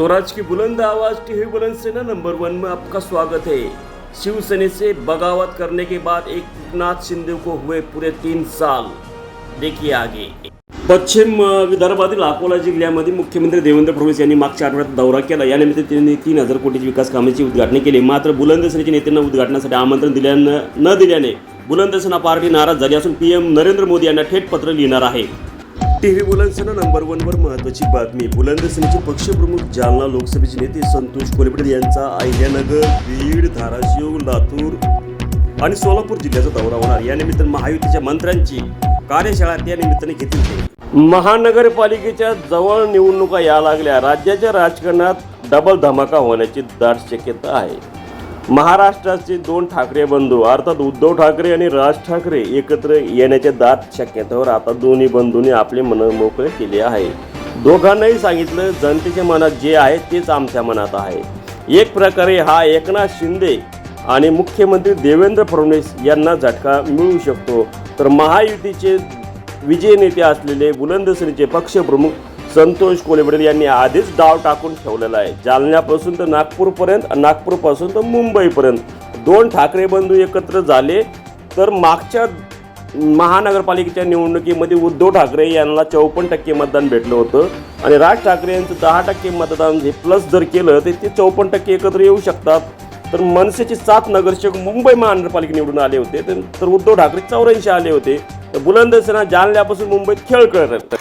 स्वराज की बुलंद आवाज टीवी बुलंद सेना नंबर वन में आपका स्वागत है। शिवसेना से बगावत करने के बाद एक नाथ शिंदे को हुए पूरे तीन साल। देखिए आगे। पश्चिम विदर्भातील अकोला जिल्ह्यामध्ये मुख्यमंत्री देवेंद्र फडणवीस यांनी मागच्या आठवड्यात दौरा केला. यानिमित्त त्यांनी तीन हजार कोटीची विकास कामाची उद्घाटन केली. मात्र बुलंद सेनेच्या नेत्यांना उद्घाटनासाठी आमंत्रण दिल्यानं न दिल्याने बुलंद सेना पार्टी नाराज झाली असून पी एम नरेंद्र मोदी यांना थेट पत्र लिहिणार आहे. टी व्ही सेना नंबर वनवर महत्त्वाची बातमी. बुलंद सेनेचे पक्षप्रमुख जालना लोकसभेचे नेते संतोष कोलपडे यांचा अहिल्यानगर बीड धाराशिव लातूर आणि सोलापूर जिल्ह्याचा दौरा होणार. या निमित्त महायुतीच्या मंत्र्यांची कार्यशाळा त्या निमित्ताने घेतील महानगरपालिकेच्या जवळ निवडणुका या लागल्या. राज्याच्या राजकारणात डबल धमाका होण्याची दाट शक्यता आहे. महाराष्ट्राचे दोन ठाकरे बंधू अर्थात उद्धव ठाकरे आणि राज ठाकरे एकत्र येण्याच्या दाट शक्यतेवर आता दोन्ही बंधूंनी आपले मन मोकळे केले आहे. दोघांनाही सांगितलं जनतेच्या मनात जे आहे तेच आमच्या मनात आहे. एक प्रकारे हा एकनाथ शिंदे आणि मुख्यमंत्री देवेंद्र फडणवीस यांना झटका मिळू शकतो. तर महायुतीचे विजय नेते असलेले बुलंदश्रीचे पक्षप्रमुख संतोष कोलेबडेल यांनी आधीच डाव टाकून ठेवलेला आहे. जालन्यापासून तर नागपूरपर्यंत नागपूरपासून तर मुंबईपर्यंत. दोन ठाकरे बंधू एकत्र झाले तर मागच्या महानगरपालिकेच्या निवडणुकीमध्ये उद्धव ठाकरे यांना चौपन्न टक्के मतदान भेटलं होतं आणि राज ठाकरे यांचं दहा टक्के मतदान हे प्लस जर केलं तर ते चौपन्न टक्के एकत्र येऊ शकतात. तर मनसेचे सात नगरसेवक मुंबई महानगरपालिका निवडून आले होते तर उद्धव ठाकरे चौऱ्याऐंशी आले होते. तर बुलंदसेना जालन्यापासून मुंबईत खेळ करत